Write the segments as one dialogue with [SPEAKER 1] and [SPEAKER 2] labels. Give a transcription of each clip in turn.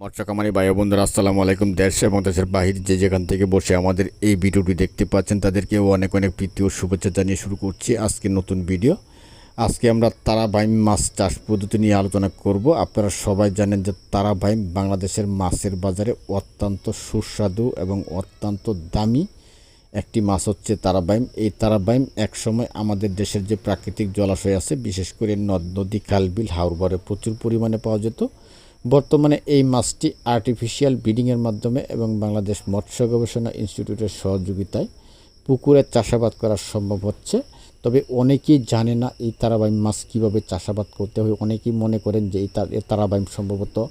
[SPEAKER 1] মৎস্যকামারী ভাই বন্ধুরা আসসালামু আলাইকুম। দেশ এবং দেশের বাহির যে যেখান থেকে বসে আমাদের এই ভিডিওটি দেখতে পাচ্ছেন তাদেরকেও অনেক অনেক প্রীতি ও শুভেচ্ছা জানিয়ে শুরু করছি আজকে নতুন ভিডিও। আজকে আমরা তারাবাইম মাছ চাষ পদ্ধতি নিয়ে আলোচনা করব। আপনারা সবাই জানেন যে তারাবাইম বাংলাদেশের মাছের বাজারে অত্যন্ত সুস্বাদু এবং অত্যন্ত দামি একটি মাছ হচ্ছে তারাবাইম। এই তারাবাইম একসময় আমাদের দেশের যে প্রাকৃতিক জলাশয় আছে, বিশেষ করে নদ, নদী খালবিল হাওরবারে প্রচুর পরিমাণে পাওয়া যেত। বর্তমানে এই মাছটি আর্টিফিশিয়াল ব্রিডিংয়ের মাধ্যমে এবং বাংলাদেশ মৎস্য গবেষণা ইনস্টিটিউটের সহযোগিতায় পুকুরে চাষাবাদ করা সম্ভব হচ্ছে। তবে অনেকেই জানে না এই তারাবাইম মাছ কীভাবে চাষাবাদ করতে হয়। অনেকেই মনে করেন যে এই তার- তারাবাইম সম্ভবত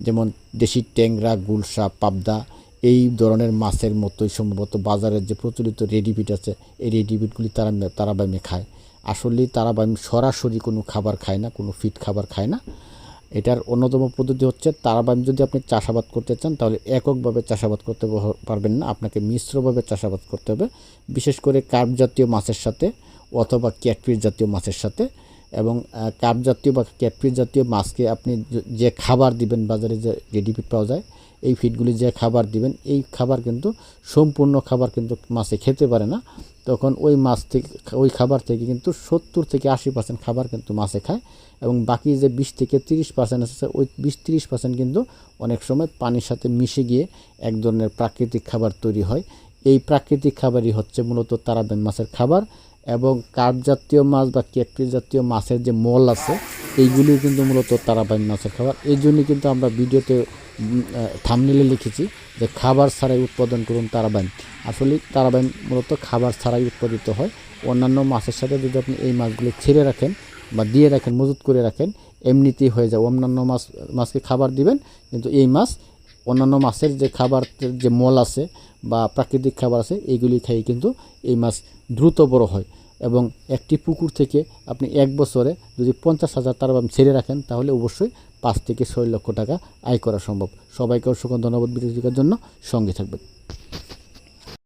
[SPEAKER 1] যেমন দেশি ট্যাংরা গুলশা পাবদা এই ধরনের মাছের মতোই সম্ভবত বাজারের যে প্রচলিত রেডিপিট আছে, এই রেডিপিটগুলি তারা তারাবাইমে খায়। আসলেই তারাবাইম সরাসরি কোনো খাবার খায় না, কোনো ফিট খাবার খায় না। এটার অন্যতম পদ্ধতি হচ্ছে তারাবাইম যদি আপনি চাষাবাদ করতে চান, তাহলে এককভাবে চাষাবাদ করতে পারবেন না। আপনাকে মিশ্রভাবে চাষাবাদ করতে হবে। বিশেষ করে কার্প জাতীয় মাছের সাথে অথবা ক্যাটফিস জাতীয় মাছের সাথে এবং কার্প জাতীয় বা ক্যাটফিস জাতীয় মাছকে আপনি যে- খাবার দিবেন, বাজারে যে রেডি ফিড পাওয়া যায়, এই ফিডগুলি যে খাবার দিবেন, এই খাবার কিন্তু সম্পূর্ণ খাবার কিন্তু মাছে খেতে পারে না। তখন ওই মাছ থেকে, ওই খাবার থেকে কিন্তু সত্তর থেকে আশি পার্সেন্ট খাবার কিন্তু মাছে খায় এবং বাকি যে বিশ থেকে তিরিশ পার্সেন্ট আছে, ওই বিশ তিরিশ পার্সেন্ট কিন্তু অনেক সময় পানির সাথে মিশে গিয়ে এক ধরনের প্রাকৃতিক খাবার তৈরি হয়। এই প্রাকৃতিক খাবারই হচ্ছে মূলত তারাবেন মাছের খাবার এবং কাঠ জাতীয় মাছ বা কেকটি জাতীয় মাছের যে মল আছে এইগুলি কিন্তু মূলত তারাবাইন মাছের খাবার। এই জন্যই কিন্তু আমরা ভিডিওতে থামনিলে লিখেছি যে খাবার ছাড়াই উৎপাদন করুন তারাবাইন। আসলে তারাবাইন মূলত খাবার ছাড়াই উৎপাদিত হয়। অন্যান্য মাছের সাথে যদি আপনি এই মাছগুলো ছেড়ে রাখেন বা দিয়ে রাখেন, মজুত করে রাখেন, এমনিতেই হয়ে যায়। অন্যান্য মাছ, মাছকে খাবার দিবেন, কিন্তু এই মাছ, অন্যান্য মাছের যে খাবার, যে মল আছে বা প্রাকৃতিক খাবার আছে এইগুলি খেয়ে কিন্তু এই মাছ দ্রুত বড় হয়। এবং একটি পুকুর থেকে আপনি এক বছরে যদি পঞ্চাশ হাজার তারাবাম ছেড়ে রাখেন, তাহলে অবশ্যই পাঁচ থেকে ছয় লক্ষ টাকা আয় করা সম্ভব। সবাইকে অসংখ্য ধন্যবাদ বিরোধিতার জন্য। সঙ্গে থাকবেন।